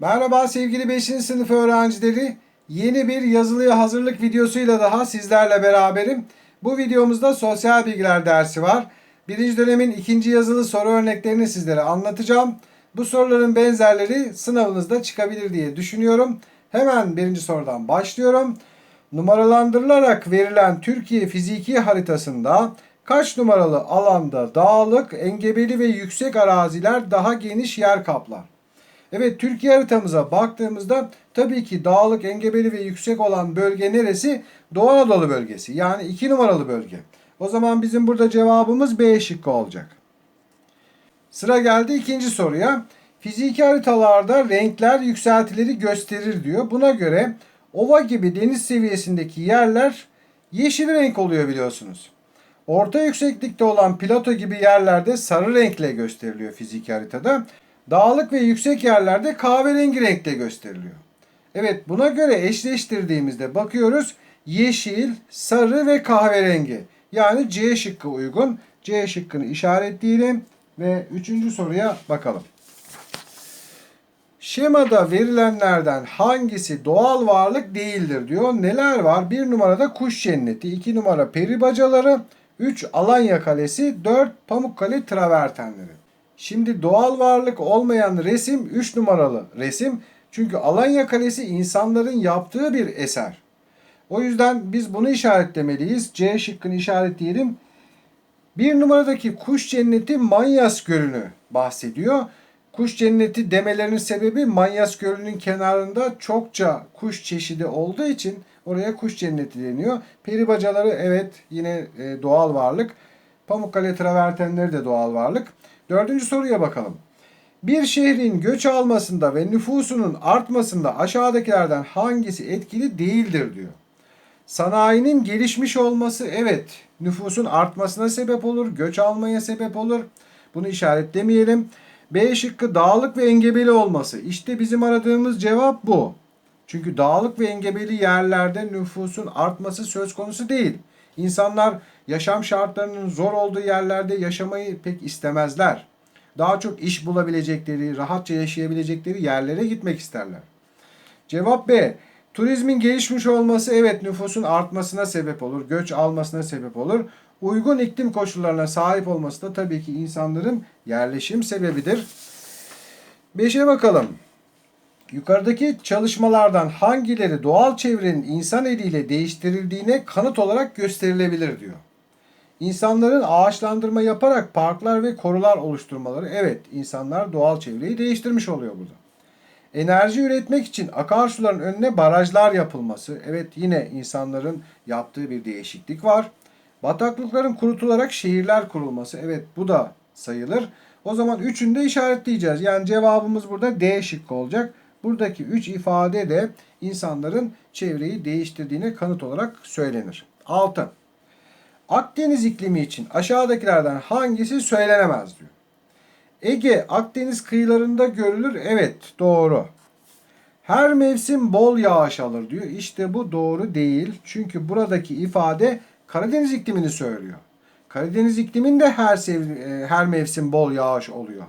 Merhaba sevgili 5. sınıf öğrencileri. Yeni bir yazılıya hazırlık videosuyla daha sizlerle beraberim. Bu videomuzda sosyal bilgiler dersi var. Birinci dönemin ikinci yazılı soru örneklerini sizlere anlatacağım. Bu soruların benzerleri sınavınızda çıkabilir diye düşünüyorum. Hemen birinci sorudan başlıyorum. Numaralandırılarak verilen Türkiye fiziki haritasında kaç numaralı alanda dağlık, engebeli ve yüksek araziler daha geniş yer kaplar? Evet Türkiye haritamıza baktığımızda tabii ki dağlık, engebeli ve yüksek olan bölge neresi? Doğu Anadolu bölgesi. Yani 2 numaralı bölge. O zaman bizim burada cevabımız B şıkkı olacak. Sıra geldi ikinci soruya. Fiziki haritalarda renkler yükseltileri gösterir diyor. Buna göre ova gibi deniz seviyesindeki yerler yeşil renk oluyor biliyorsunuz. Orta yükseklikte olan plato gibi yerlerde sarı renkle gösteriliyor fiziki haritada. Dağlık ve yüksek yerlerde kahverengi renkle gösteriliyor. Evet buna göre eşleştirdiğimizde bakıyoruz yeşil, sarı ve kahverengi. Yani C şıkkı uygun. C şıkkını işaretleyelim ve üçüncü soruya bakalım. Şemada verilenlerden hangisi doğal varlık değildir diyor. Neler var? Bir numarada kuş cenneti, iki numara peri bacaları, üç Alanya Kalesi, dört Pamukkale travertenleri. Şimdi doğal varlık olmayan resim 3 numaralı resim. Çünkü Alanya Kalesi insanların yaptığı bir eser. O yüzden biz bunu işaretlemeliyiz. C şıkkını işaretleyelim. Bir numaradaki kuş cenneti Manyas Gölü'nü bahsediyor. Kuş cenneti demelerinin sebebi Manyas Gölü'nün kenarında çokça kuş çeşidi olduğu için oraya kuş cenneti deniyor. Peri bacaları evet yine e, doğal varlık. Pamukkale travertenleri de doğal varlık. Dördüncü soruya bakalım. Bir şehrin göç almasında ve nüfusunun artmasında aşağıdakilerden hangisi etkili değildir diyor. Sanayinin gelişmiş olması evet nüfusun artmasına sebep olur, göç almaya sebep olur. Bunu işaretlemeyelim. B şıkkı dağlık ve engebeli olması. İşte bizim aradığımız cevap bu. Çünkü dağlık ve engebeli yerlerde nüfusun artması söz konusu değil. İnsanlar yaşam şartlarının zor olduğu yerlerde yaşamayı pek istemezler. Daha çok iş bulabilecekleri, rahatça yaşayabilecekleri yerlere gitmek isterler. Cevap B. Turizmin gelişmiş olması evet nüfusun artmasına sebep olur, göç almasına sebep olur. Uygun iklim koşullarına sahip olması da tabii ki insanların yerleşim sebebidir. Beşe bakalım. Yukarıdaki çalışmalardan hangileri doğal çevrenin insan eliyle değiştirildiğine kanıt olarak gösterilebilir diyor. İnsanların ağaçlandırma yaparak parklar ve korular oluşturmaları evet insanlar doğal çevreyi değiştirmiş oluyor burada. Enerji üretmek için akarsuların önüne barajlar yapılması evet yine insanların yaptığı bir değişiklik var. Bataklıkların kurutularak şehirler kurulması evet bu da sayılır. O zaman üçünü de işaretleyeceğiz. Yani cevabımız burada D şıkkı olacak. Buradaki üç ifade de insanların çevreyi değiştirdiğine kanıt olarak söylenir. 6. Akdeniz iklimi için aşağıdakilerden hangisi söylenemez diyor. Ege Akdeniz kıyılarında görülür. Evet doğru. Her mevsim bol yağış alır diyor. İşte bu doğru değil. Çünkü buradaki ifade Karadeniz iklimini söylüyor. Karadeniz ikliminde her e, her mevsim bol yağış oluyor.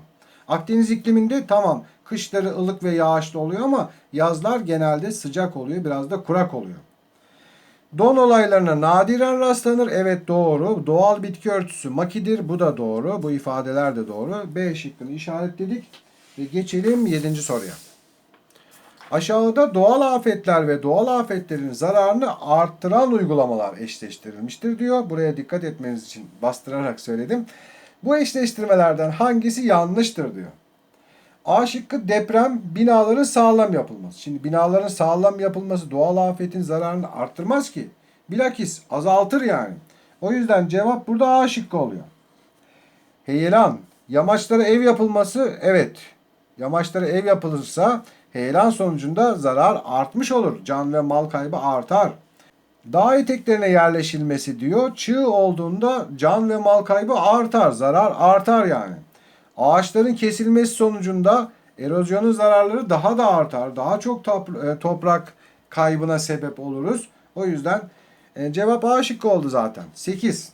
Akdeniz ikliminde tamam kışları ılık ve yağışlı oluyor ama yazlar genelde sıcak oluyor, biraz da kurak oluyor. Don olaylarına nadiren rastlanır. Evet doğru. Doğal bitki örtüsü makidir. Bu da doğru. Bu ifadeler de doğru. B şıkkını işaretledik. Ve geçelim 7. soruya. Aşağıda doğal afetler ve doğal afetlerin zararını arttıran uygulamalar eşleştirilmiştir diyor. Buraya dikkat etmeniz için bastırarak söyledim. Bu eşleştirmelerden hangisi yanlıştır diyor. A şıkkı deprem binaların sağlam yapılması. Şimdi binaların sağlam yapılması doğal afetin zararını arttırmaz ki. Bilakis azaltır yani. O yüzden cevap burada A şıkkı oluyor. Heyelan. Yamaçlara ev yapılması evet. Yamaçlara ev yapılırsa heyelan sonucunda zarar artmış olur. Can ve mal kaybı artar. Dağ eteklerine yerleşilmesi diyor. Çığ olduğunda can ve mal kaybı artar. Zarar artar yani. Ağaçların kesilmesi sonucunda erozyonun zararları daha da artar. Daha çok e, toprak kaybına sebep oluruz. O yüzden e, cevap A şıkkı oldu zaten. 8.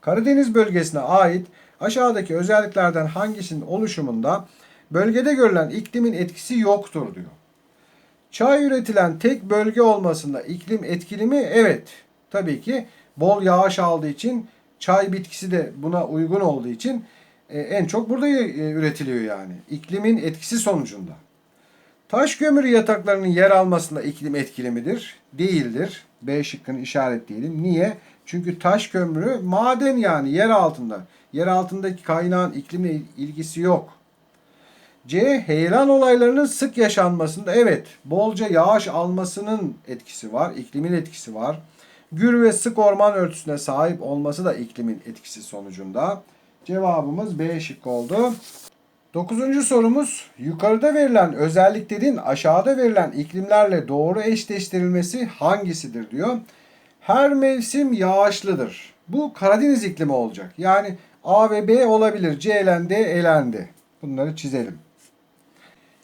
Karadeniz bölgesine ait aşağıdaki özelliklerden hangisinin oluşumunda bölgede görülen iklimin etkisi yoktur diyor. Çay üretilen tek bölge olmasında iklim etkili mi? Evet. Tabii ki bol yağış aldığı için çay bitkisi de buna uygun olduğu için en çok burada e, üretiliyor yani. İklimin etkisi sonucunda. Taş kömürü yataklarının yer almasında iklim etkili midir? Değildir. B şıkkını işaretleyelim. Niye? Çünkü taş kömürü maden yani yer altında. Yer altındaki kaynağın iklimle ilgisi yok. C. Heyelan olaylarının sık yaşanmasında evet bolca yağış almasının etkisi var. iklimin etkisi var. Gür ve sık orman örtüsüne sahip olması da iklimin etkisi sonucunda. Cevabımız B şıkkı oldu. Dokuzuncu sorumuz yukarıda verilen özelliklerin aşağıda verilen iklimlerle doğru eşleştirilmesi hangisidir diyor. Her mevsim yağışlıdır. Bu Karadeniz iklimi olacak. Yani A ve B olabilir. C elendi, elendi. Bunları çizelim.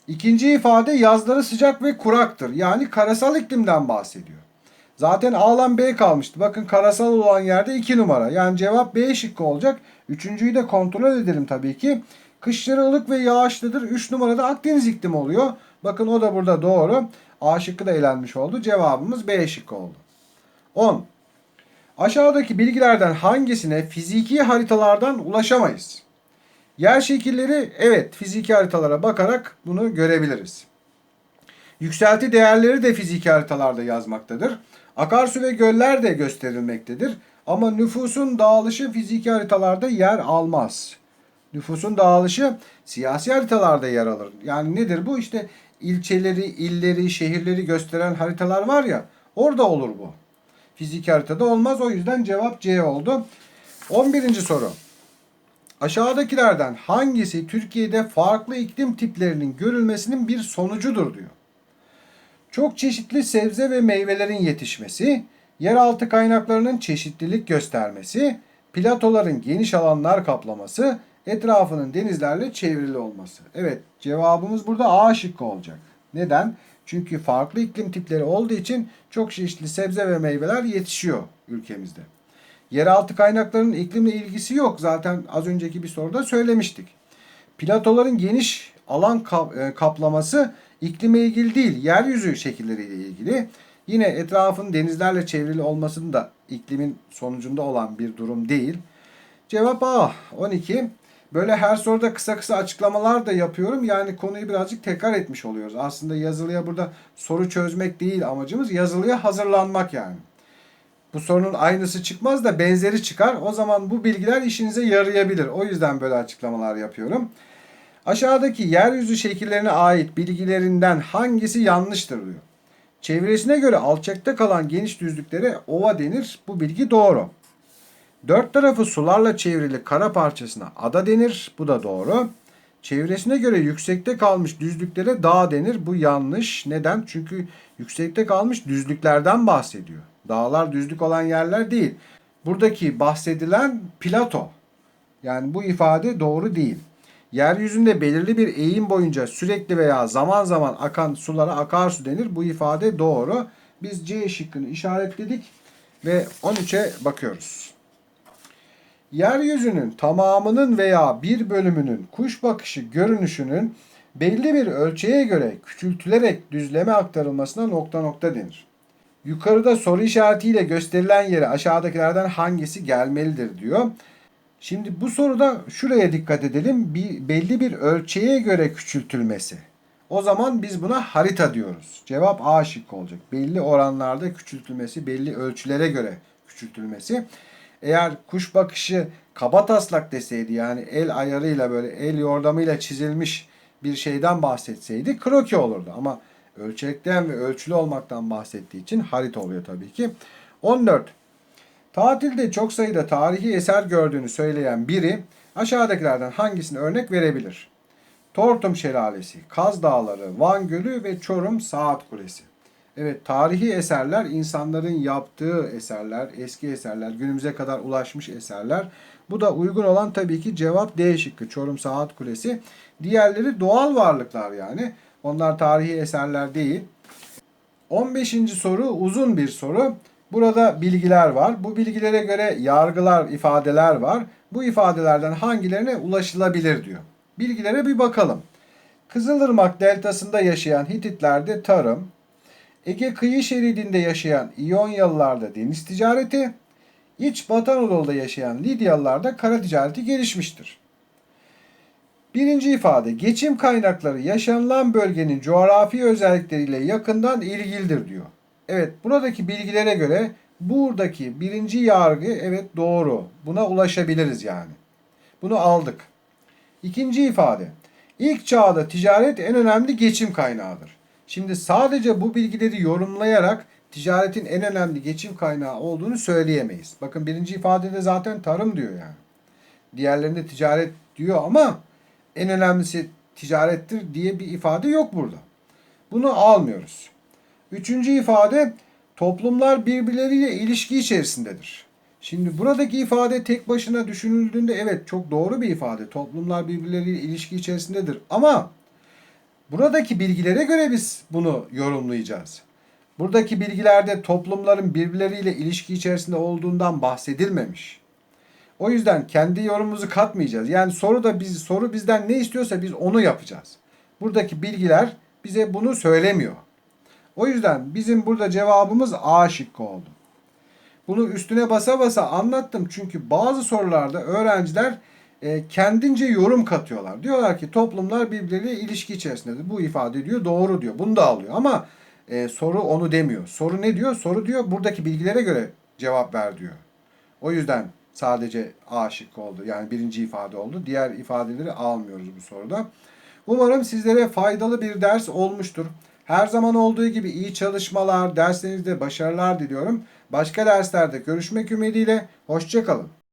İkinci ifade yazları sıcak ve kuraktır. Yani karasal iklimden bahsediyor. Zaten A'lan B kalmıştı. Bakın karasal olan yerde 2 numara. Yani cevap B şıkkı olacak. Üçüncüyü de kontrol edelim tabii ki. Kışları ılık ve yağışlıdır. 3 numarada Akdeniz iklimi oluyor. Bakın o da burada doğru. A şıkkı da elenmiş oldu. Cevabımız B şıkkı oldu. 10. Aşağıdaki bilgilerden hangisine fiziki haritalardan ulaşamayız? Yer şekilleri evet fiziki haritalara bakarak bunu görebiliriz. Yükselti değerleri de fiziki haritalarda yazmaktadır. Akarsu ve göller de gösterilmektedir. Ama nüfusun dağılışı fiziki haritalarda yer almaz. Nüfusun dağılışı siyasi haritalarda yer alır. Yani nedir bu? İşte ilçeleri, illeri, şehirleri gösteren haritalar var ya orada olur bu. Fiziki haritada olmaz. O yüzden cevap C oldu. 11. soru. Aşağıdakilerden hangisi Türkiye'de farklı iklim tiplerinin görülmesinin bir sonucudur diyor. Çok çeşitli sebze ve meyvelerin yetişmesi, yeraltı kaynaklarının çeşitlilik göstermesi, platoların geniş alanlar kaplaması, etrafının denizlerle çevrili olması. Evet cevabımız burada A şıkkı olacak. Neden? Çünkü farklı iklim tipleri olduğu için çok çeşitli sebze ve meyveler yetişiyor ülkemizde. Yeraltı kaynaklarının iklimle ilgisi yok. Zaten az önceki bir soruda söylemiştik. Platoların geniş alan e, kaplaması iklime ilgili değil, yeryüzü şekilleriyle ilgili. Yine etrafın denizlerle çevrili olmasının da iklimin sonucunda olan bir durum değil. Cevap A 12. Böyle her soruda kısa kısa açıklamalar da yapıyorum. Yani konuyu birazcık tekrar etmiş oluyoruz. Aslında yazılıya burada soru çözmek değil amacımız. Yazılıya hazırlanmak yani. Bu sorunun aynısı çıkmaz da benzeri çıkar. O zaman bu bilgiler işinize yarayabilir. O yüzden böyle açıklamalar yapıyorum. Aşağıdaki yeryüzü şekillerine ait bilgilerinden hangisi yanlıştır diyor. Çevresine göre alçakta kalan geniş düzlüklere ova denir. Bu bilgi doğru. Dört tarafı sularla çevrili kara parçasına ada denir. Bu da doğru. Çevresine göre yüksekte kalmış düzlüklere dağ denir. Bu yanlış. Neden? Çünkü yüksekte kalmış düzlüklerden bahsediyor. Dağlar düzlük olan yerler değil. Buradaki bahsedilen plato. Yani bu ifade doğru değil. Yeryüzünde belirli bir eğim boyunca sürekli veya zaman zaman akan sulara akarsu denir. Bu ifade doğru. Biz C şıkkını işaretledik ve 13'e bakıyoruz. Yeryüzünün tamamının veya bir bölümünün kuş bakışı görünüşünün belli bir ölçüye göre küçültülerek düzleme aktarılmasına nokta nokta denir. Yukarıda soru işaretiyle gösterilen yere aşağıdakilerden hangisi gelmelidir diyor. Şimdi bu soruda şuraya dikkat edelim. Bir, belli bir ölçeğe göre küçültülmesi. O zaman biz buna harita diyoruz. Cevap A şıkkı olacak. Belli oranlarda küçültülmesi, belli ölçülere göre küçültülmesi. Eğer kuş bakışı kaba taslak deseydi yani el ayarıyla böyle el yordamıyla çizilmiş bir şeyden bahsetseydi kroki olurdu. Ama ölçekten ve ölçülü olmaktan bahsettiği için harita oluyor tabii ki. 14. Tatilde çok sayıda tarihi eser gördüğünü söyleyen biri aşağıdakilerden hangisini örnek verebilir? Tortum Şelalesi, Kaz Dağları, Van Gölü ve Çorum Saat Kulesi. Evet tarihi eserler insanların yaptığı eserler, eski eserler, günümüze kadar ulaşmış eserler. Bu da uygun olan tabii ki cevap D şıkkı Çorum Saat Kulesi. Diğerleri doğal varlıklar yani. Onlar tarihi eserler değil. 15. soru uzun bir soru. Burada bilgiler var. Bu bilgilere göre yargılar, ifadeler var. Bu ifadelerden hangilerine ulaşılabilir diyor. Bilgilere bir bakalım. Kızılırmak deltasında yaşayan Hititlerde tarım, Ege kıyı şeridinde yaşayan İyonyalılarda deniz ticareti, İç Batı Anadolu'da yaşayan Lidyalılarda kara ticareti gelişmiştir. Birinci ifade, geçim kaynakları yaşanılan bölgenin coğrafi özellikleriyle yakından ilgilidir diyor. Evet, buradaki bilgilere göre buradaki birinci yargı evet doğru. Buna ulaşabiliriz yani. Bunu aldık. İkinci ifade, ilk çağda ticaret en önemli geçim kaynağıdır. Şimdi sadece bu bilgileri yorumlayarak ticaretin en önemli geçim kaynağı olduğunu söyleyemeyiz. Bakın birinci ifadede zaten tarım diyor yani. Diğerlerinde ticaret diyor ama en önemlisi ticarettir diye bir ifade yok burada. Bunu almıyoruz. Üçüncü ifade toplumlar birbirleriyle ilişki içerisindedir. Şimdi buradaki ifade tek başına düşünüldüğünde evet çok doğru bir ifade. Toplumlar birbirleriyle ilişki içerisindedir. Ama buradaki bilgilere göre biz bunu yorumlayacağız. Buradaki bilgilerde toplumların birbirleriyle ilişki içerisinde olduğundan bahsedilmemiş. O yüzden kendi yorumumuzu katmayacağız. Yani soru da biz soru bizden ne istiyorsa biz onu yapacağız. Buradaki bilgiler bize bunu söylemiyor. O yüzden bizim burada cevabımız A şıkkı oldu. Bunu üstüne basa basa anlattım çünkü bazı sorularda öğrenciler e, kendince yorum katıyorlar. Diyorlar ki toplumlar birbirleriyle ilişki içerisindedir. Bu ifade diyor doğru diyor. Bunu da alıyor ama e, soru onu demiyor. Soru ne diyor? Soru diyor buradaki bilgilere göre cevap ver diyor. O yüzden sadece A şıkkı oldu. Yani birinci ifade oldu. Diğer ifadeleri almıyoruz bu soruda. Umarım sizlere faydalı bir ders olmuştur. Her zaman olduğu gibi iyi çalışmalar, derslerinizde başarılar diliyorum. Başka derslerde görüşmek ümidiyle. Hoşçakalın.